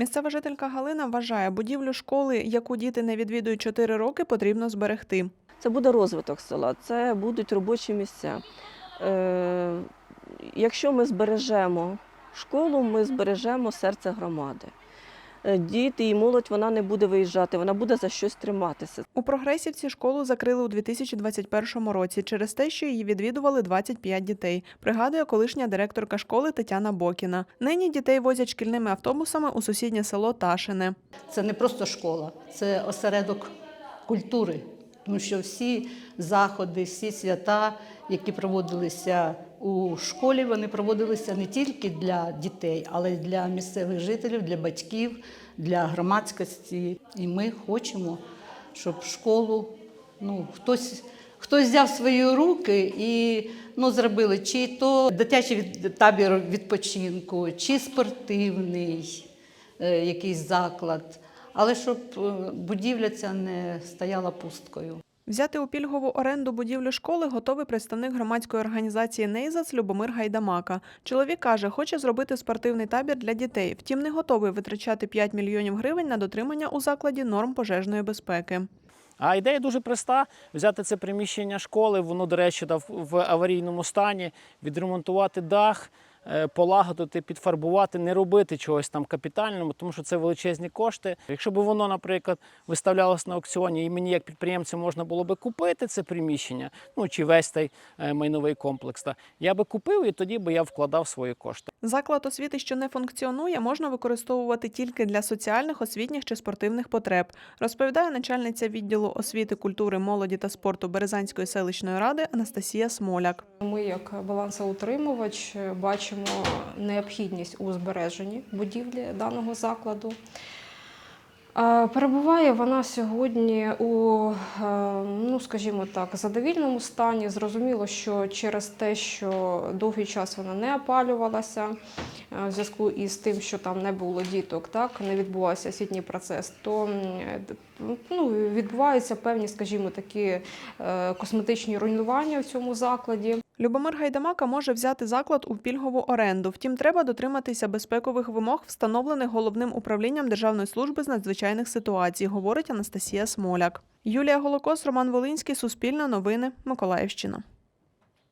Місцева жителька Галина вважає, будівлю школи, яку діти не відвідують 4 роки, потрібно зберегти. Це буде розвиток села, це будуть робочі місця. Е, якщо ми збережемо школу, ми збережемо серце громади. Е, Діти і молодь вона не буде виїжджати, вона буде за щось триматися. У Прогресівці школу закрили у 2021 році через те, що її відвідували 25 дітей, пригадує колишня директорка школи Тетяна Бокіна. Нині дітей возять шкільними автобусами у сусіднє село Ташине. Це не просто школа, це осередок культури, тому що всі заходи, всі свята, які проводилися у школі, вони проводилися не тільки для дітей, але й для місцевих жителів, для батьків, для громадськості. І ми хочемо, щоб школу ну, хтось. Хтось взяв свої руки і ну, зробили чи то дитячий табір відпочинку, чи спортивний е, якийсь заклад, але щоб е, будівля ця не стояла пусткою. Взяти у пільгову оренду будівлю школи готовий представник громадської організації «Нейзац» Любомир Гайдамака. Чоловік каже, хоче зробити спортивний табір для дітей, втім не готовий витрачати 5 мільйонів гривень на дотримання у закладі норм пожежної безпеки. А ідея дуже проста: взяти це приміщення школи, воно, до речі, в- аварійному стані, відремонтувати дах, полагодити, підфарбувати, не робити чогось там капітального, тому що це величезні кошти. Якщо б воно, наприклад, виставлялось на аукціоні, і мені як підприємцю можна було би купити це приміщення, ну чи весь цей е, майновий комплекс, та, я би купив і тоді би я вкладав свої кошти. Заклад освіти, що не функціонує, можна використовувати тільки для соціальних, освітніх чи спортивних потреб, розповідає начальниця відділу освіти, культури, молоді та спорту Березанської селищної ради Анастасія Смоляк. Ми, як балансоутримувач, бачимо необхідність у збереженні будівлі даного закладу. Е, Перебуває вона сьогодні у, е, ну скажімо так, задовільному стані. Зрозуміло, що через те, що довгий час вона не опалювалася, е, в зв'язку із тим, що там не було діток, так не відбувався освітній процес, то ну, відбуваються певні, скажімо, такі косметичні руйнування в цьому закладі. Любомир Гайдамака може взяти заклад у пільгову оренду. Втім, треба дотриматися безпекових вимог, встановлених головним управлінням Державної служби з надзвичайних ситуацій, говорить Анастасія Смоляк. Юлія Голокос, Роман Волинський, Суспільне новини, Миколаївщина.